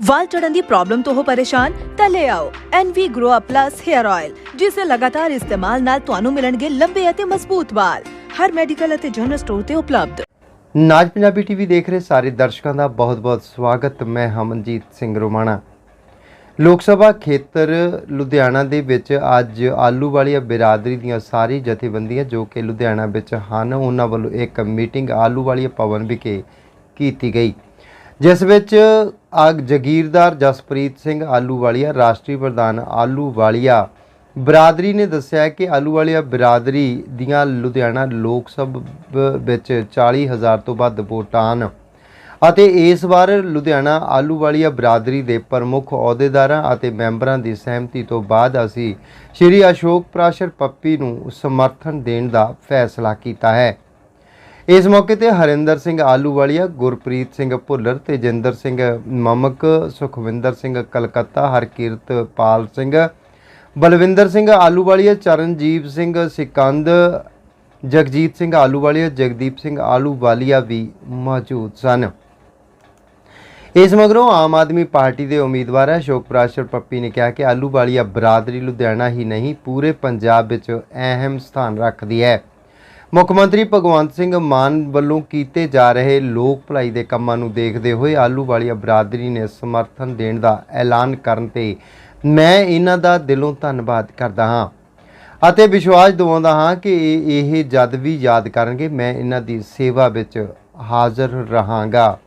ਵਾਲ ਝੜਨ ਦੀ problem ਤੋਂ ਹੋ ਪਰੇਸ਼ਾਨ, ਤਾਂ ਲੈ ਆਓ NV Grow Up Plus Hair Oil ਜਿਸ ਦੇ ਲਗਾਤਾਰ ਇਸਤੇਮਾਲ ਨਾਲ ਤੁਹਾਨੂੰ ਮਿਲਣਗੇ ਲੰਬੇ ਅਤੇ ਮਜ਼ਬੂਤ ਵਾਲ। ਹਰ ਮੈਡੀਕਲ ਅਤੇ ਜਨਰਲ ਸਟੋਰ ਤੇ ਉਪਲਬਧ। ਨਾਜ ਪੰਜਾਬੀ ਟੀਵੀ ਦੇਖ ਰਹੇ ਸਾਰੇ ਦਰਸ਼ਕਾਂ ਦਾ ਬਹੁਤ-ਬਹੁਤ ਸਵਾਗਤ। ਮੈਂ ਹਮਨਜੀਤ ਸਿੰਘ ਰੋਮਾਣਾ। ਲੋਕ ਸਭਾ ਖੇਤਰ ਲੁਧਿਆਣਾ ਦੇ ਵਿੱਚ ਅੱਜ ਆਲੂ ਵਾਲੀਆ ਬਿਰਾਦਰੀ ਦੀਆਂ ਸਾਰੀ ਜਥੇਬੰਦੀਆਂ ਜੋ ਕਿ ਲੁਧਿਆਣਾ ਵਿੱਚ ਹਨ, ਉਹਨਾਂ ਵੱਲੋਂ ਇੱਕ ਮੀਟਿੰਗ ਆਲੂ ਵਾਲੀਆ ਭਵਨ ਵਿਖੇ ਕੀਤੀ ਗਈ। ਜਿਸ ਵਿੱਚ ਆਗ ਜਗੀਰਦਾਰ ਜਸਪ੍ਰੀਤ ਸਿੰਘ ਆਲੂਵਾਲੀਆ, ਰਾਸ਼ਟਰੀ ਪ੍ਰਧਾਨ ਆਲੂ ਵਾਲੀਆ ਬਰਾਦਰੀ ਨੇ ਦੱਸਿਆ ਕਿ ਆਲੂ ਵਾਲੀਆ ਬਰਾਦਰੀ ਦੀਆਂ ਲੁਧਿਆਣਾ ਲੋਕ ਸਭਾ ਵਿੱਚ 40000 ਤੋਂ ਵੱਧ ਵੋਟਾਂ ਹਨ ਅਤੇ ਇਸ ਵਾਰ ਲੁਧਿਆਣਾ ਆਲੂ ਵਾਲੀਆ ਬਰਾਦਰੀ ਦੇ ਪ੍ਰਮੁੱਖ ਅਹੁਦੇਦਾਰਾਂ ਅਤੇ ਮੈਂਬਰਾਂ ਦੀ ਸਹਿਮਤੀ ਤੋਂ ਬਾਅਦ ਅਸੀਂ ਸ਼੍ਰੀ ਅਸ਼ੋਕ ਪ੍ਰਾਸ਼ਰ ਪੱਪੀ ਨੂੰ ਸਮਰਥਨ ਦੇਣ ਦਾ ਫੈਸਲਾ ਕੀਤਾ ਹੈ। ਇਸ ਮੌਕੇ ਤੇ ਹਰਿੰਦਰ ਸਿੰਘ ਆਲੂਵਾਲੀਆ, ਗੁਰਪ੍ਰੀਤ ਸਿੰਘ ਭੁੱਲਰ ਤੇਜਿੰਦਰ ਸਿੰਘ ਮਮਕ, ਸੁਖਵਿੰਦਰ ਸਿੰਘ ਕਲਕੱਤਾ, ਹਰਕੀਰਤ ਪਾਲ ਸਿੰਘ, ਬਲਵਿੰਦਰ ਸਿੰਘ ਆਲੂਵਾਲੀਆ, ਚਰਨਜੀਤ ਸਿੰਘ ਸਿਕੰਦ, ਜਗਜੀਤ ਸਿੰਘ ਆਲੂਵਾਲੀਆ, ਜਗਦੀਪ ਸਿੰਘ ਆਲੂਵਾਲੀਆ ਵੀ ਮੌਜੂਦ ਸਨ। ਇਸ ਮਗਰੋਂ ਆਮ ਆਦਮੀ ਪਾਰਟੀ ਦੇ ਉਮੀਦਵਾਰ ਅਸ਼ੋਕ ਪ੍ਰਾਸ਼ਰ ਪੱਪੀ ਨੇ ਕਿਹਾ ਕਿ ਆਲੂਵਾਲੀਆ ਬਰਾਦਰੀ ਲੁਧਿਆਣਾ ਹੀ ਨਹੀਂ, ਪੂਰੇ ਪੰਜਾਬ ਵਿੱਚ ਅਹਿਮ ਸਥਾਨ ਰੱਖਦੀ ਹੈ। ਮੁੱਖ ਮੰਤਰੀ ਭਗਵੰਤ ਸਿੰਘ ਮਾਨ ਵੱਲੋਂ ਕੀਤੇ ਜਾ ਰਹੇ ਲੋਕ ਭਲਾਈ ਦੇ ਕੰਮਾਂ ਨੂੰ ਦੇਖਦੇ ਹੋਏ ਆਲੂ ਆਲੂਵਾਲੀਆ ਬਰਾਦਰੀ ਨੇ ਸਮਰਥਨ ਦੇਣ ਦਾ ਐਲਾਨ ਕਰਨ ਤੇ ਮੈਂ ਇਹਨਾਂ ਦਾ ਦਿਲੋਂ ਧੰਨਵਾਦ ਕਰਦਾ ਹਾਂ। ਅਤੇ ਵਿਸ਼ਵਾਸ ਦਿਵਾਉਂਦਾ ਹਾਂ ਕਿ ਇਹ ਇਹ ਜਦ ਵੀ ਯਾਦ ਕਰਨਗੇ, ਮੈਂ ਇਹਨਾਂ ਦੀ ਸੇਵਾ ਵਿੱਚ ਹਾਜ਼ਰ ਰਹਾਂਗਾ।